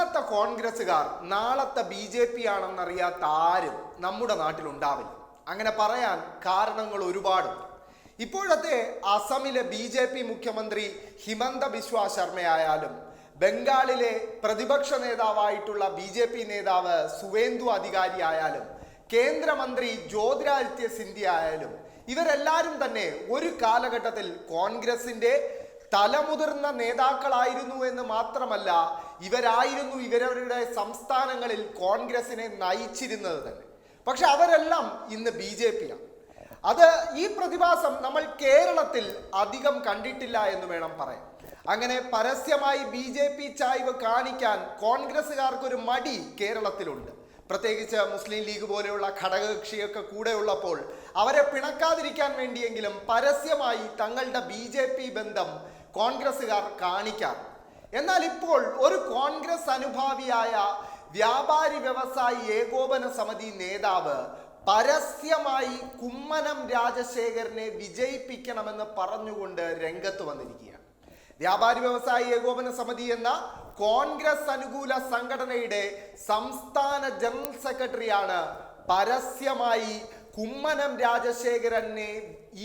ഇന്നത്തെ കോൺഗ്രസ്സുകാർ നാളത്തെ ബി ജെ പി ആണെന്നറിയാത്ത ആരും നമ്മുടെ നാട്ടിലുണ്ടാവില്ല. അങ്ങനെ പറയാൻ കാരണങ്ങൾ ഒരുപാടുണ്ട്. ഇപ്പോഴത്തെ അസമിലെ ബി ജെ പി മുഖ്യമന്ത്രി ഹിമന്ത ബിശ്വ ശർമ്മയായാലും ബംഗാളിലെ പ്രതിപക്ഷ നേതാവായിട്ടുള്ള ബി ജെ പി നേതാവ് സുവേന്ദു അധികാരി ആയാലും കേന്ദ്രമന്ത്രി ജ്യോതിരാദിത്യ സിന്ധ്യ ആയാലും ഇവരെല്ലാവരും തന്നെ ഒരു കാലഘട്ടത്തിൽ കോൺഗ്രസിന്റെ തലമുതിർന്ന നേതാക്കളായിരുന്നു എന്ന് മാത്രമല്ല ഇവരായിരുന്നു ഇവരവരുടെ സംസ്ഥാനങ്ങളിൽ കോൺഗ്രസിനെ നയിച്ചിരുന്നത് തന്നെ. പക്ഷെ അവരെല്ലാം ഇന്ന് ബി ജെ പിയാണ്. അത് ഈ പ്രതിഭാസം നമ്മൾ കേരളത്തിൽ അധികം കണ്ടിട്ടില്ല എന്ന് വേണം പറയാൻ. അങ്ങനെ പരസ്യമായി ബി ജെ പി ചായ്വ് കാണിക്കാൻ കോൺഗ്രസ്സുകാർക്കൊരു മടി കേരളത്തിലുണ്ട്. പ്രത്യേകിച്ച് മുസ്ലിം ലീഗ് പോലെയുള്ള ഘടകകക്ഷിയൊക്കെ കൂടെ ഉള്ളപ്പോൾ അവരെ പിണക്കാതിരിക്കാൻ വേണ്ടിയെങ്കിലും പരസ്യമായി തങ്ങളുടെ ബി ബന്ധം കോൺഗ്രസ്സുകാർ കാണിക്കാറ് എന്നാൽ ഇപ്പോൾ ഒരു കോൺഗ്രസ് അനുഭാവിയായ വ്യാപാരി വ്യവസായി ഏകോപന സമിതി നേതാവ് പരസ്യമായി കുമ്മനം രാജശേഖരനെ വിജയിപ്പിക്കണമെന്ന് പറഞ്ഞുകൊണ്ട് രംഗത്ത് വന്നിരിക്കുകയാണ്. വ്യാപാരി വ്യവസായി ഏകോപന സമിതി എന്ന കോൺഗ്രസ് അനുകൂല സംഘടനയുടെ സംസ്ഥാന ജനറൽ സെക്രട്ടറിയാണ് പരസ്യമായി കുമ്മനം രാജശേഖരനെ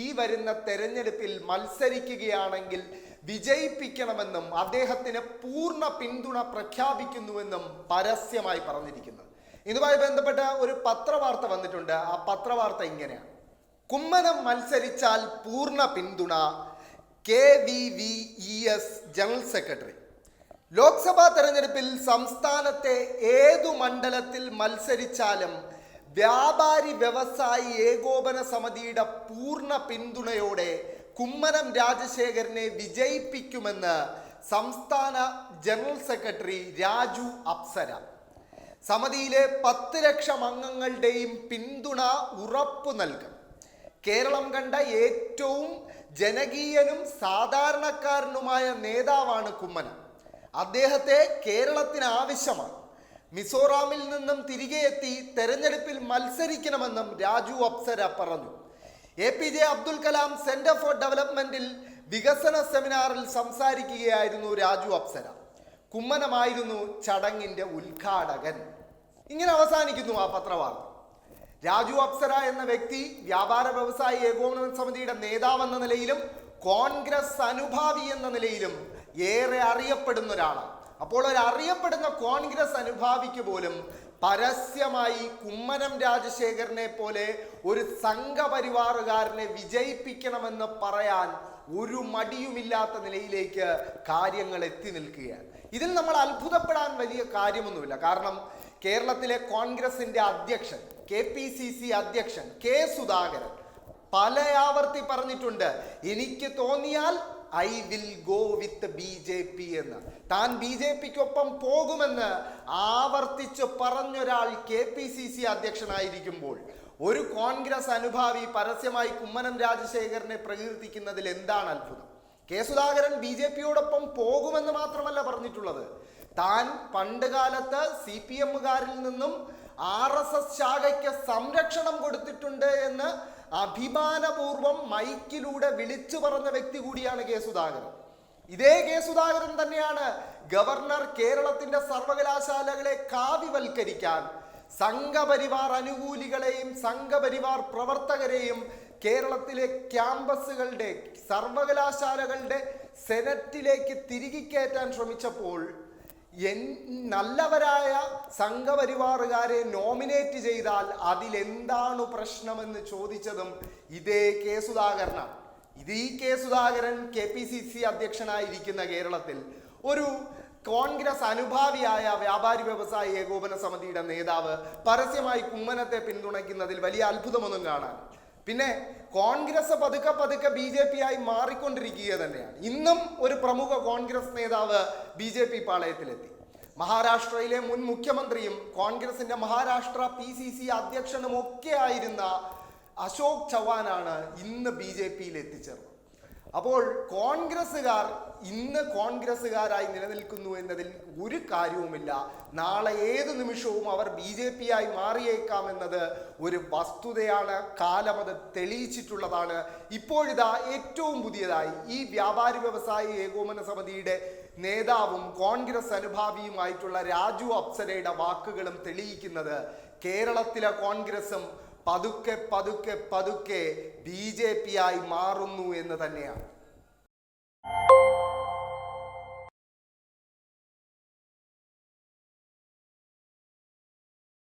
ഈ വരുന്ന തെരഞ്ഞെടുപ്പിൽ മത്സരിക്കുകയാണെങ്കിൽ വിജയിപ്പിക്കണമെന്നും അദ്ദേഹത്തിന് പൂർണ പിന്തുണ പ്രഖ്യാപിക്കുന്നുവെന്നും പരസ്യമായി പറഞ്ഞിരിക്കുന്നത് ഇതുമായി ബന്ധപ്പെട്ട ഒരു പത്രവാർത്ത വന്നിട്ടുണ്ട്. ആ പത്രവാർത്ത ഇങ്ങനെയാണ് കുമ്മനം മത്സരിച്ചാൽ പൂർണ പിന്തുണ K V V E S general secretary. Lok Sabha തെരഞ്ഞെടുപ്പിൽ സംസ്ഥാനത്തെ ഏതു മണ്ഡലത്തിൽ മത്സരിച്ചാലും വ്യാപാരി വ്യവസായി ഏകോപന സമിതിയുടെ പൂർണ പിന്തുണയോടെ കുമ്മനം രാജശേഖരനെ വിജയിപ്പിക്കുമെന്ന് സംസ്ഥാന ജനറൽ സെക്രട്ടറി രാജു അപ്സര. സമിതിയിലെ പത്ത് ലക്ഷം അംഗങ്ങളുടെയും പിന്തുണ ഉറപ്പു നൽകും കേരളം കണ്ട ഏറ്റവും ജനകീയനും സാധാരണക്കാരനുമായ നേതാവാണ് കുമ്മനം. അദ്ദേഹത്തെ കേരളത്തിന് ആവശ്യമാണ്. മിസോറാമിൽ നിന്നും തിരികെ എത്തി തെരഞ്ഞെടുപ്പിൽ മത്സരിക്കണമെന്നും രാജു അപ്സര പറഞ്ഞു. A P J Abdul Kalam centre for ഡെവലപ്മെന്റിൽ വികസന സെമിനാറിൽ സംസാരിക്കുകയായിരുന്നു രാജു അപ്സര. കുമ്മനമായിരുന്നു ചടങ്ങിന്റെ ഉദ്ഘാടകൻ. ഇങ്ങനെ അവസാനിക്കുന്നു ആ പത്രവാർത്ത. രാജു അപ്സര എന്ന വ്യക്തി വ്യാപാര വ്യവസായ ഏകോപന സമിതിയുടെ നേതാവെന്ന നിലയിലും കോൺഗ്രസ് അനുഭാവി എന്ന നിലയിലും ഏറെ അറിയപ്പെടുന്ന ഒരാളാണ്. അപ്പോൾ ഒരു അറിയപ്പെടുന്ന കോൺഗ്രസ് അനുഭാവിക്ക് പോലും പരസ്യമായി കുമ്മനം രാജശേഖരനെ പോലെ ഒരു സംഘപരിവാറുകാരനെ വിജയിപ്പിക്കണമെന്ന് പറയാൻ ഒരു മടിയുമില്ലാത്ത നിലയിലേക്ക് കാര്യങ്ങൾ എത്തി നിൽക്കുകയാണ്. ഇതിൽ നമ്മൾ അത്ഭുതപ്പെടാൻ വലിയ കാര്യമൊന്നുമില്ല. കാരണം കേരളത്തിലെ കോൺഗ്രസിന്റെ അധ്യക്ഷൻ കെ പി സി സി അധ്യക്ഷൻ കെ സുധാകരൻ പല ആവർത്തി പറഞ്ഞിട്ടുണ്ട് എനിക്ക് തോന്നിയാൽ I will go with B J P എന്ന്. താൻ ബി ജെ പിക്കൊപ്പം പോകുമെന്ന് ആവർത്തിച്ച് പറഞ്ഞൊരാൾ കെ പി സി സി അധ്യക്ഷനായിരിക്കുമ്പോൾ ഒരു കോൺഗ്രസ് അനുഭാവി പരസ്യമായി കുമ്മനം രാജശേഖരനെ പ്രകീർത്തിക്കുന്നതിൽ എന്താണ് അത്ഭുതം? കെ സുധാകരൻ ബി ജെ പിയോടൊപ്പം പോകുമെന്ന് മാത്രമല്ല പറഞ്ഞിട്ടുള്ളത്. താൻ പണ്ട് കാലത്ത് സി പി എമ്മുകാരിൽ നിന്നും ആർ എസ് എസ് ശാഖയ്ക്ക് സംരക്ഷണം കൊടുത്തിട്ടുണ്ട് എന്ന് അഭിമാനപൂർവം മൈക്കിലൂടെ വിളിച്ചു പറഞ്ഞ വ്യക്തി കൂടിയാണ് കെ സുധാകരൻ. ഇതേ കെ സുധാകരൻ തന്നെയാണ് ഗവർണർ കേരളത്തിന്റെ സർവകലാശാലകളെ കാവ്യവൽക്കരിക്കാൻ സംഘപരിവാർ അനുകൂലികളെയും സംഘപരിവാർ പ്രവർത്തകരെയും കേരളത്തിലെ ക്യാമ്പസുകളുടെ സർവകലാശാലകളുടെ സെനറ്റിലേക്ക് തിരികെ കയറ്റാൻ ശ്രമിച്ചപ്പോൾ നല്ലവരായ സംഘപരിവാറുകാരെ നോമിനേറ്റ് ചെയ്താൽ അതിലെന്താണ് പ്രശ്നമെന്ന് ചോദിച്ചതും ഇതേ കെ സുധാകരനാണ്. ഇത് ഈ K Sudhakaran K P C C അധ്യക്ഷനായിരിക്കുന്ന കേരളത്തിൽ ഒരു കോൺഗ്രസ് അനുഭാവിയായ വ്യാപാരി വ്യവസായ ഏകോപന സമിതിയുടെ നേതാവ് പരസ്യമായി കുമ്മനത്തെ പിന്തുണയ്ക്കുന്നതിൽ വലിയ അത്ഭുതമൊന്നും കാണാൻ പിന്നെ കോൺഗ്രസ് പതുക്കെ പതുക്കെ ബി ജെ പി ആയി മാറിക്കൊണ്ടിരിക്കുക തന്നെയാണ്. ഇന്നും ഒരു പ്രമുഖ കോൺഗ്രസ് നേതാവ് ബി ജെ പി പാളയത്തിലെത്തി. മഹാരാഷ്ട്രയിലെ മുൻ മുഖ്യമന്ത്രിയും കോൺഗ്രസിന്റെ മഹാരാഷ്ട്ര പി സി സി അധ്യക്ഷനുമൊക്കെ ആയിരുന്ന അശോക് ചവാനാണ് ഇന്ന് ബി ജെ പിയിൽ എത്തിച്ചേർന്നത് അപ്പോൾ കോൺഗ്രസ്സുകാർ ഇന്ന് കോൺഗ്രസ്സുകാരായി നിലനിൽക്കുന്നു എന്നതിൽ ഒരു കാര്യവുമില്ല. നാളെ ഏത് നിമിഷവും അവർ ബി ജെ പി ആയി മാറിയേക്കാം എന്നത് ഒരു വസ്തുതയാണ്. കാലമത് തെളിയിച്ചിട്ടുള്ളതാണ്. ഇപ്പോഴിതാ ഏറ്റവും പുതിയതായി ഈ വ്യാപാരി വ്യവസായി ഏകോപന സമിതിയുടെ നേതാവും കോൺഗ്രസ് അനുഭാവിയുമായിട്ടുള്ള രാജു അപ്സരയുടെ വാക്കുകളും തെളിയിക്കുന്നത് കേരളത്തിലെ കോൺഗ്രസും പതുക്കെ പതുക്കെ പതുക്കെ ബി ജെ പി ആയി മാറുന്നു എന്ന് തന്നെയാണ്.